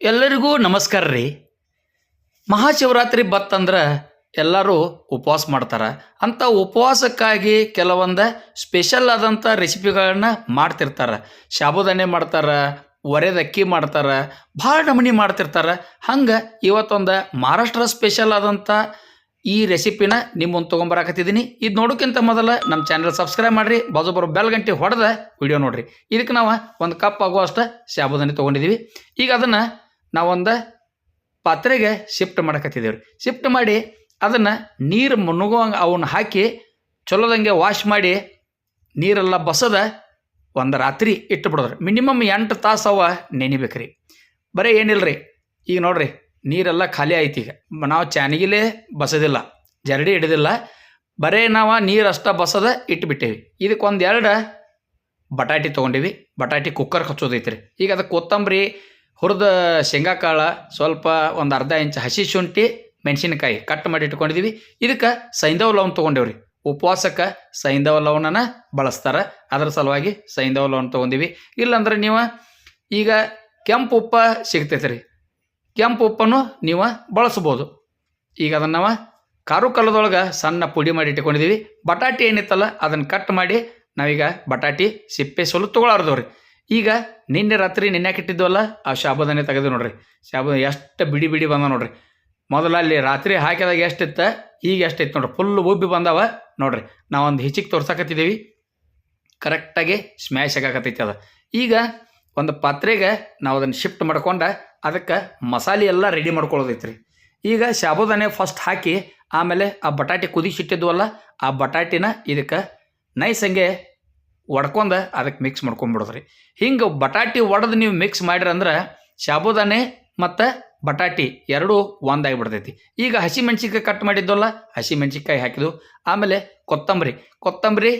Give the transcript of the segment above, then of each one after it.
ಎಲ್ಲರಿಗೂ ನಮಸ್ಕಾರ ರೀ. ಮಹಾಶಿವರಾತ್ರಿ ಬತ್ತಂದ್ರೆ ಎಲ್ಲರೂ ಉಪವಾಸ ಮಾಡ್ತಾರೆ. ಅಂಥ ಉಪವಾಸಕ್ಕಾಗಿ ಕೆಲವೊಂದು ಸ್ಪೆಷಲ್ ಆದಂಥ ರೆಸಿಪಿಗಳನ್ನ ಮಾಡ್ತಿರ್ತಾರೆ. ಶಾಬುದಾನೆ ಮಾಡ್ತಾರೆ, ಒರೆದ ಅಕ್ಕಿ ಮಾಡ್ತಾರೆ, ಭಾಳ ನಮೂನಿ ಮಾಡ್ತಿರ್ತಾರೆ. ಹಂಗೆ ಇವತ್ತೊಂದು ಮಹಾರಾಷ್ಟ್ರ ಸ್ಪೆಷಲ್ ಆದಂಥ ಈ ರೆಸಿಪಿನ ನಿಮ್ಮೊಂದು ಮುಂದೆ ತೊಗೊಂಬರಾಕತ್ತಿದ್ದೀನಿ ಇದು ನೋಡೋಕ್ಕಿಂತ ಮೊದಲು ನಮ್ಮ ಚಾನಲ್ ಸಬ್ಸ್ಕ್ರೈಬ್ ಮಾಡಿರಿ ಬಾಜು ಬರೋ ಬೆಲ್ ಗಂಟೆ ಹೊಡೆದ ವಿಡಿಯೋ ನೋಡಿರಿ. ಇದಕ್ಕೆ ನಾವು ಒಂದು ಕಪ್ ಆಗುವಷ್ಟು ಶಾಬುದಾನೆ ತೊಗೊಂಡಿದ್ದೀವಿ ಈಗ ಅದನ್ನು ನಾವೊಂದು ಪಾತ್ರೆಗೆ ಶಿಫ್ಟ್ ಮಾಡಕತ್ತಿದ್ದೇವೆ ರೀ ಶಿಫ್ಟ್ ಮಾಡಿ ಅದನ್ನು ನೀರು ಮುನುಗುವಂಗೆ ಅವನ್ನ ಹಾಕಿ ಚಲೋದಂಗೆ ವಾಶ್ ಮಾಡಿ ನೀರೆಲ್ಲ ಬಸದ ಒಂದು ರಾತ್ರಿ ಇಟ್ಟು ಬಿಡೋದ್ರಿ ಮಿನಿಮಮ್ ಎಂಟು ತಾಸು ಅವ ನೆನಿಬೇಕು ರೀ ಬರೀ ಏನಿಲ್ಲ ರೀ ಈಗ ನೋಡ್ರಿ, ನೀರೆಲ್ಲ ಖಾಲಿ ಆಯ್ತು ಈಗ. ನಾವು ಚಾನಿಗಿಲೇ ಬಸದಿಲ್ಲ, ಜರಡಿ ಹಿಡಿದಿಲ್ಲ. ಬರೇ ನಾವು ನೀರು ಅಷ್ಟ ಬಸದ ಇಟ್ಬಿಟ್ಟೇವಿ. ಇದಕ್ಕೆ ಒಂದು ಎರಡು ಬಟಾಟಿ ತೊಗೊಂಡಿವಿ. ಬಟಾಟಿ ಕುಕ್ಕರ್ ಹಚ್ಚೋದೈತೆ ರೀ ಈಗ ಅದಕ್ಕೆ ಕೊತ್ತಂಬರಿ ಹುರಿದ ಶೇಂಗಾ ಕಾಳು ಸ್ವಲ್ಪ ಒಂದು ಅರ್ಧ ಇಂಚ್ ಹಸಿ ಶುಂಠಿ, ಮೆಣಸಿನಕಾಯಿ ಕಟ್ ಮಾಡಿ ಇಟ್ಕೊಂಡಿದ್ದೀವಿ ಇದಕ್ಕೆ ಸೈಂಧವ ಲವಣ ತೊಗೊಂಡೇವ್ರಿ. ಉಪವಾಸಕ್ಕೆ ಸೈಂಧವ ಲವಣನ ಬಳಸ್ತಾರೆ. ಅದರ ಸಲುವಾಗಿ ಸೈಂಧವ ಲವಣ ತೊಗೊಂಡಿವಿ. ಇಲ್ಲಾಂದ್ರೆ ನೀವು ಈಗ ಕೆಂಪು ಉಪ್ಪ ಸಿಗ್ತೈತೆ ರೀ ಕೆಂಪು ಉಪ್ಪನ್ನು ನೀವು ಬಳಸ್ಬೋದು. ಈಗ ಅದನ್ನು ನಾವು ಕಾರು ಕಲ್ಲದೊಳಗೆ ಸಣ್ಣ ಪುಡಿ ಮಾಡಿ ಇಟ್ಕೊಂಡಿದ್ದೀವಿ ಬಟಾಟಿ ಏನಿತ್ತಲ್ಲ ಅದನ್ನು ಕಟ್ ಮಾಡಿ ನಾವೀಗ ಬಟಾಟಿ, ಸಿಪ್ಪೆ ಸೊಲು ತೊಗೊಳಾರ್ದವ್ರಿ. ಈಗ ನಿನ್ನೆ ರಾತ್ರಿ ನಿನ್ನೆ ಇಟ್ಟಿದ್ವಲ್ಲ? ಆ ಶಾಬುದಾನೆ ತೆಗೆದು ನೋಡ್ರಿ. ಶಾಬದ ಎಷ್ಟು ಬಿಡಿ ಬಿಡಿ ಬಂದ ನೋಡ್ರಿ. ಮೊದಲ ಅಲ್ಲಿ ರಾತ್ರಿ ಹಾಕಿದಾಗ ಎಷ್ಟಿತ್ತು? ಈಗ ಎಷ್ಟಿತ್ತು ನೋಡ್ರಿ. ಫುಲ್ ಉಬ್ಬಿ ಬಂದವ ನೋಡ್ರಿ. ನಾವೊಂದು ಹಿಚಿಗೆ ತೋರ್ಸಕತ್ತಿದ್ದೀವಿ. ಕರೆಕ್ಟಾಗಿ ಸ್ಮ್ಯಾಶ್ ಆಗಾಕತ್ತೈತಿ ಅದು. ಈಗ ಒಂದು ಪಾತ್ರೆಗೆ ನಾವು ಅದನ್ನು ಶಿಫ್ಟ್ ಮಾಡ್ಕೊಂಡು ಅದಕ್ಕೆ ಮಸಾಲೆ ಎಲ್ಲ ರೆಡಿ ಮಾಡ್ಕೊಳ್ಳೋದೈತ್ರಿ. ಈಗ ಶಾಬುದಾನೆ ಫಸ್ಟ್ ಹಾಕಿ ಆಮೇಲೆ ಆ ಬಟಾಟೆ ಕುದಿಸಿಟ್ಟಿದ್ವಲ್ಲ ಆ ಬಟಾಟಿನ ಇದಕ್ಕೆ ನೈಸ್ ಹಂಗೆ ಒಡ್ಕೊಂಡು ಅದಕ್ಕೆ ಮಿಕ್ಸ್ ಮಾಡ್ಕೊಂಬಿಡೋದ್ರಿ. ಹಿಂಗೆ ಬಟಾಟಿ ಒಡೆದು ನೀವು ಮಿಕ್ಸ್ ಮಾಡಿರಂದ್ರೆ ಸಾಬುದಾನೆ ಮತ್ತು ಬಟಾಟಿ ಎರಡೂ ಒಂದಾಗಿಬಿಡ್ತೈತಿ. ಈಗ ಹಸಿ ಮೆಣ್ಸಿನ್ಕಾಯಿ ಕಟ್ ಮಾಡಿದ್ದಲ್ಲ ಹಸಿ ಮೆಣ್ಸಿನ್ಕಾಯಿ ಹಾಕಿದ್ವು. ಆಮೇಲೆ ಕೊತ್ತಂಬರಿ. ಕೊತ್ತಂಬರಿ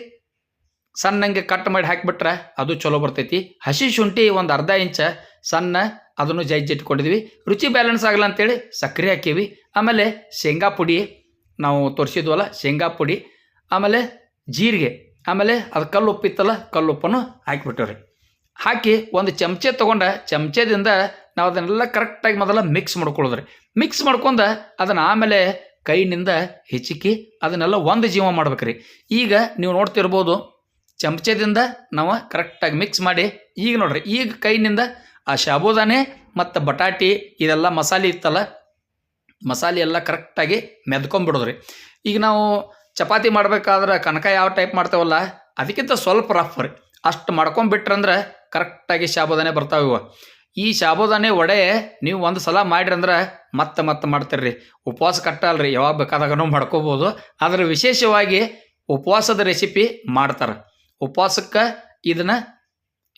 ಸಣ್ಣಂಗೆ ಕಟ್ ಮಾಡಿ ಹಾಕಿಬಿಟ್ರೆ ಅದು ಚಲೋ ಬರ್ತೈತಿ. ಹಸಿ ಶುಂಠಿ ಒಂದು ಅರ್ಧ ಇಂಚ ಸಣ್ಣ ಅದನ್ನು ಜಜ್ಜಿಟ್ಕೊಂಡಿದ್ವಿ ರುಚಿ ಬ್ಯಾಲೆನ್ಸ್ ಆಗಲ್ಲ ಅಂತೇಳಿ ಸಕ್ಕರೆ ಹಾಕೀವಿ ಆಮೇಲೆ ಶೇಂಗಾ ಪುಡಿ ನಾವು ತೋರಿಸಿದ್ವಲ್ಲ, ಶೇಂಗಾ ಪುಡಿ. ಆಮೇಲೆ ಜೀರಿಗೆ. ಆಮೇಲೆ ಅದು ಕಲ್ಲು ಇತ್ತಲ್ಲ ಕಲ್ಲು ಉಪ್ಪನ್ನು ರೀ ಹಾಕಿ ಒಂದು ಚಮಚೆ ತೊಗೊಂಡ ಚಮಚದಿಂದ ನಾವು ಅದನ್ನೆಲ್ಲ ಕರೆಕ್ಟಾಗಿ ಮೊದಲ ಮಿಕ್ಸ್ ಮಾಡ್ಕೊಳ್ಳೋದ್ರಿ. ಮಿಕ್ಸ್ ಮಾಡ್ಕೊಂಡು ಅದನ್ನು ಆಮೇಲೆ ಕೈನಿಂದ ಹೆಚ್ಚಿಕ್ಕಿ ಅದನ್ನೆಲ್ಲ ಒಂದು ಜೀವ ಮಾಡ್ಬೇಕ್ರಿ. ಈಗ ನೀವು ನೋಡ್ತಿರ್ಬೋದು, ಚಮಚದಿಂದ ನಾವು ಕರೆಕ್ಟಾಗಿ ಮಿಕ್ಸ್ ಮಾಡಿ, ಈಗ ನೋಡ್ರಿ, ಈಗ ಕೈನಿಂದ ಆ ಶಾಬೂದಾನೆ ಮತ್ತು ಬಟಾಟಿ ಇದೆಲ್ಲ ಮಸಾಲೆ ಇತ್ತಲ್ಲ, ಮಸಾಲೆ ಎಲ್ಲ ಕರೆಕ್ಟಾಗಿ ಮೆದ್ಕೊಂಬಿಡೋದ್ರಿ ಈಗ ನಾವು ಚಪಾತಿ ಮಾಡ್ಬೇಕಾದ್ರೆ ಕನಕ ಯಾವ ಟೈಪ್ ಮಾಡ್ತೇವಲ್ಲ, ಅದಕ್ಕಿಂತ ಸ್ವಲ್ಪ ರಫ್ ರೀ. ಅಷ್ಟು ಮಾಡ್ಕೊಂಬಿಟ್ರಂದ್ರೆ ಕರೆಕ್ಟಾಗಿ ಶಾಬೋದಾನೆ ಬರ್ತಾವೆ ಇವು. ಈ ಶಾಬೋದಾನೆ ವಡೆ ನೀವು ಒಂದು ಸಲ ಮಾಡಿರಂದ್ರೆ ಮತ್ತೆ ಮತ್ತೆ ಮಾಡ್ತೀರಿ ಉಪವಾಸ ಕಟ್ಟಲ್ರಿ, ಯಾವಾಗ ಬೇಕಾದಾಗನೂ ಮಾಡ್ಕೋಬೋದು. ಆದರೆ ವಿಶೇಷವಾಗಿ ಉಪವಾಸದ ರೆಸಿಪಿ ಮಾಡ್ತಾರೆ. ಉಪವಾಸಕ್ಕೆ ಇದನ್ನು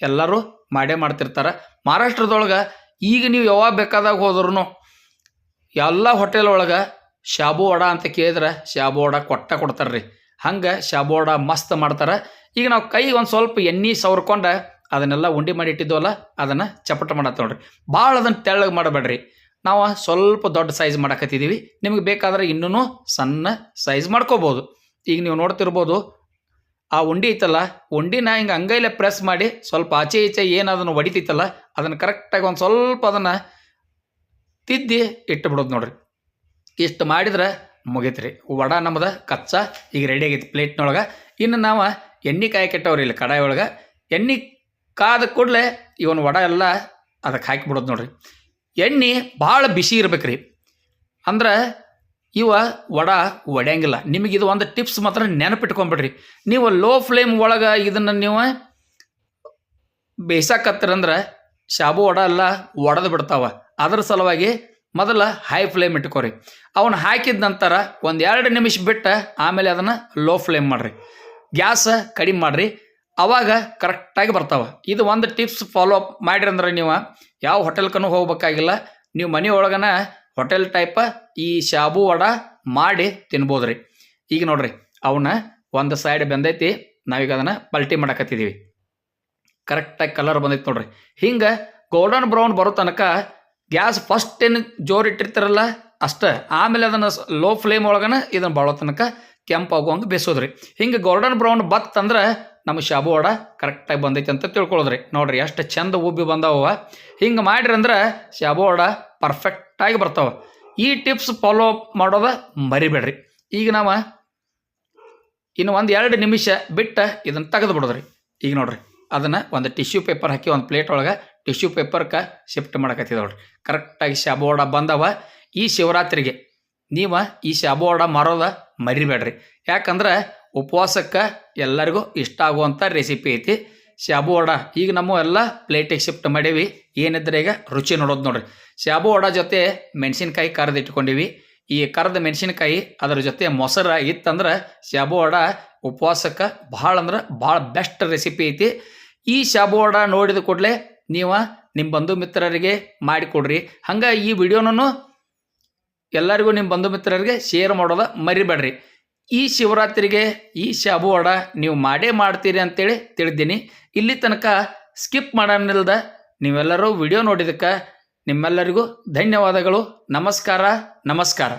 ಎಲ್ಲರೂ ಮಾಡೇ ಮಾಡ್ತಿರ್ತಾರೆ. ಮಹಾರಾಷ್ಟ್ರದೊಳಗೆ ಈಗ ನೀವು ಯಾವಾಗ ಬೇಕಾದಾಗ ಹೋದ್ರೂ ಎಲ್ಲ ಹೋಟೆಲ್ ಒಳಗೆ ಶಾಬು ವಡ ಅಂತ ಕೇಳಿದ್ರೆ ಶಾಬು ವಡ ಕೊಟ್ಟ ಕೊಡ್ತಾರೆ ರೀ ಹಂಗೆ ಶಾಬು ವಡ ಮಸ್ತ್ ಮಾಡ್ತಾರೆ. ಈಗ ನಾವು ಕೈ ಒಂದು ಸ್ವಲ್ಪ ಎಣ್ಣೆ ಸವರ್ಕೊಂಡು ಅದನ್ನೆಲ್ಲ ಉಂಡೆ ಮಾಡಿ ಇಟ್ಟಿದ್ದೆವಲ್ಲ ಅದನ್ನು ಚಪಟ ಮಾಡತ್ತೆ ನೋಡ್ರಿ. ಭಾಳ ಅದನ್ನು ತೆಳ್ಳಗೆ ಮಾಡಬೇಡ್ರಿ. ನಾವು ಸ್ವಲ್ಪ ದೊಡ್ಡ ಸೈಜ್ ಮಾಡಕತ್ತಿದ್ದೀವಿ ನಿಮಗೆ ಬೇಕಾದ್ರೆ ಇನ್ನೂ ಸಣ್ಣ ಸೈಜ್ ಮಾಡ್ಕೋಬೋದು. ಈಗ ನೀವು ನೋಡ್ತಿರ್ಬೋದು, ಆ ಉಂಡೆ ಐತಲ್ಲ, ಉಂಡಿನ ಹಿಂಗೆ ಅಂಗೈಲೆ ಪ್ರೆಸ್ ಮಾಡಿ ಸ್ವಲ್ಪ ಆಚೆ ಈಚೆ ಏನು ಅದನ್ನು ಹೊಡಿತೈತಲ್ಲ ಅದನ್ನು ಕರೆಕ್ಟಾಗಿ ಒಂದು ಸ್ವಲ್ಪ ಅದನ್ನು ತಿದ್ದಿ ಇಟ್ಟು ಬಿಡೋದು ನೋಡ್ರಿ. ಇಷ್ಟು ಮಾಡಿದ್ರೆ ಮುಗೀತು ರೀ ವಡ ನಮ್ದು ಕಚ್ಚಾ, ಈಗ ರೆಡಿ ಆಗೈತಿ ಪ್ಲೇಟ್ನೊಳಗೆ ಇನ್ನು ನಾವು ಎಣ್ಣೆ ಕಾಯಿ ಕೆಟ್ಟವ್ರಿ ಇಲ್ಲಿ ಕಡಾಯಿ ಒಳಗೆ. ಎಣ್ಣೆ ಕಾದ ಕೂಡಲೇ ಇವನ್ ವಡ ಎಲ್ಲ ಅದಕ್ಕೆ ಹಾಕಿಬಿಡೋದು ನೋಡ್ರಿ. ಎಣ್ಣೆ ಭಾಳ ಬಿಸಿ ಇರ್ಬೇಕು ರೀ ಅಂದ್ರೆ ಇವ ವಡ ಒಡೆಯಂಗಿಲ್ಲ. ನಿಮಗೆ ಇದು ಒಂದು ಟಿಪ್ಸ್ ಮಾತ್ರ ನೆನಪಿಟ್ಕೊಂಬಿಡ್ರಿ. ನೀವು ಲೋ ಫ್ಲೇಮ್ ಒಳಗೆ ಇದನ್ನು ನೀವು ಬೇಯಿಸಕತ್ತಿರಂದ್ರೆ ಶಾಬು ವಡ ಎಲ್ಲ ಒಡೆದು ಬಿಡ್ತಾವ. ಅದ್ರ ಸಲುವಾಗಿ ಮೊದಲ ಹೈ ಫ್ಲೇಮ್ ಇಟ್ಕೋರಿ ಅವನ್ನ ಹಾಕಿದ ನಂತರ ಒಂದು ಎರಡು ನಿಮಿಷ ಬಿಟ್ಟು ಆಮೇಲೆ ಅದನ್ನು ಲೋ ಫ್ಲೇಮ್ ಮಾಡಿರಿ. ಗ್ಯಾಸ್ ಕಡಿಮೆ ಮಾಡಿರಿ. ಅವಾಗ ಕರೆಕ್ಟಾಗಿ ಬರ್ತಾವೆ. ಇದು ಒಂದು ಟಿಪ್ಸ್ ಫಾಲೋ ಅಪ್ ಮಾಡಿರಿ ಅಂದ್ರೆ ನೀವು ಯಾವ ಹೋಟೆಲ್ಕನೂ ಹೋಗ್ಬೇಕಾಗಿಲ್ಲ. ನೀವು ಮನೆ ಒಳಗನ ಹೋಟೆಲ್ ಟೈಪ ಈ ಶಾಬು ವಡ ಮಾಡಿ ತಿನ್ಬೋದು ರೀ ಈಗ ನೋಡ್ರಿ, ಅವನ್ನ ಒಂದು ಸೈಡ್ ಬೆಂದೈತಿ. ನಾವೀಗ ಅದನ್ನು ಪಲ್ಟಿ ಮಾಡಕತ್ತಿದ್ದೀವಿ ಕರೆಕ್ಟಾಗಿ ಕಲರ್ ಬಂದೈತಿ ನೋಡ್ರಿ. ಹಿಂಗೆ ಗೋಲ್ಡನ್ ಬ್ರೌನ್ ಬರೋ ತನಕ ಗ್ಯಾಸ್ ಫಸ್ಟ್ ಏನು ಜೋರು ಇಟ್ಟಿರ್ತಾರಲ್ಲ ಅಷ್ಟೇ. ಆಮೇಲೆ ಅದನ್ನು ಲೋ ಫ್ಲೇಮ್ ಒಳಗನ ಇದನ್ನು ಭಾಳ ತನಕ ಕೆಂಪು ಆಗುವಂಗೆ ಬೇಯಿಸೋದ್ರಿ ಹಿಂಗೆ ಗೋಲ್ಡನ್ ಬ್ರೌನ್ ಬತ್ತಂದ್ರೆ ನಮ್ಮ ಶಾಬು ವಡ ಕರೆಕ್ಟಾಗಿ ಬಂದೈತೆ ಅಂತ ತಿಳ್ಕೊಳ್ಳೋದ್ರಿ ನೋಡ್ರಿ ಎಷ್ಟು ಚಂದ ಉಬ್ಬಿ ಬಂದಾವ. ಹಿಂಗೆ ಮಾಡ್ರಿ ಅಂದ್ರೆ ಶಾಬು ವಡ ಪರ್ಫೆಕ್ಟಾಗಿ ಬರ್ತಾವೆ. ಈ ಟಿಪ್ಸ್ ಫಾಲೋ ಅಪ್ ಮಾಡೋದ ಮರಿಬೇಡ್ರಿ. ಈಗ ನಾವು ಇನ್ನು ಒಂದು ಎರಡು ನಿಮಿಷ ಬಿಟ್ಟು ಇದನ್ನು ತೆಗೆದು ಬಿಡೋದ್ರಿ ಈಗ ನೋಡ್ರಿ, ಅದನ್ನು ಒಂದು ಟಿಶ್ಯೂ ಪೇಪರ್ ಹಾಕಿ ಒಂದು ಪ್ಲೇಟ್ ಒಳಗೆ ಟಿಶ್ಯೂ ಪೇಪರ್ಗೆ ಶಿಫ್ಟ್ ಮಾಡಕತ್ತಿದ ನೋಡ್ರಿ. ಕರೆಕ್ಟಾಗಿ ಶಾಬು ವಡ ಬಂದವ ಈ ಶಿವರಾತ್ರಿಗೆ. ನೀವು ಈ ಶಾಬು ಮರೋದ ಮಾರೋದ ಮರಿಬೇಡ್ರಿ. ಯಾಕಂದ್ರೆ ಉಪವಾಸಕ್ಕೆ ಎಲ್ಲರಿಗೂ ಇಷ್ಟ ಆಗುವಂಥ ರೆಸಿಪಿ ಐತಿ. ಶಾಬು ವಡ ಈಗ ನಮ್ಮ ಎಲ್ಲ ಪ್ಲೇಟಿಗೆ ಶಿಫ್ಟ್ ಮಾಡೀವಿ. ಏನಿದ್ರೆ ಈಗ ರುಚಿ ನೋಡೋದು ನೋಡ್ರಿ. ಶಾಬು ವಡ ಜೊತೆ ಮೆಣಸಿನ್ಕಾಯಿ ಕರೆದು ಇಟ್ಕೊಂಡಿವಿ. ಈ ಕರೆದ ಮೆಣಸಿನ್ಕಾಯಿ ಅದರ ಜೊತೆ ಮೊಸರು ಇತ್ತಂದ್ರೆ ಶಾಬು ವಡ ಉಪವಾಸಕ್ಕೆ ಭಾಳ ಅಂದ್ರೆ ಭಾಳ ಬೆಸ್ಟ್ ರೆಸಿಪಿ ಐತಿ. ಈ ಶಾಬು ವಡ ನೋಡಿದ ಕೂಡಲೇ ನೀವು ನಿಮ್ಮ ಬಂಧು ಮಿತ್ರರಿಗೆ ಮಾಡಿಕೊಡ್ರಿ. ಹಂಗೆ ಈ ವಿಡಿಯೋನೂ ಎಲ್ಲರಿಗೂ ನಿಮ್ಮ ಬಂಧು ಮಿತ್ರರಿಗೆ ಶೇರ್ ಮಾಡೋದ ಮರಿಬೇಡ್ರಿ. ಈ ಶಿವರಾತ್ರಿಗೆ ಈ ಶಾಬು ವಡ ನೀವು ಮಾಡೇ ಮಾಡ್ತೀರಿ ಅಂತೇಳಿ ತಿಳಿದ್ದೀನಿ. ಇಲ್ಲಿ ತನಕ ಸ್ಕಿಪ್ ಮಾಡೋನಿಲ್ದ ನೀವೆಲ್ಲರೂ ವಿಡಿಯೋ ನೋಡಿದಕ್ಕೆ ನಿಮ್ಮೆಲ್ಲರಿಗೂ ಧನ್ಯವಾದಗಳು. ನಮಸ್ಕಾರ ನಮಸ್ಕಾರ.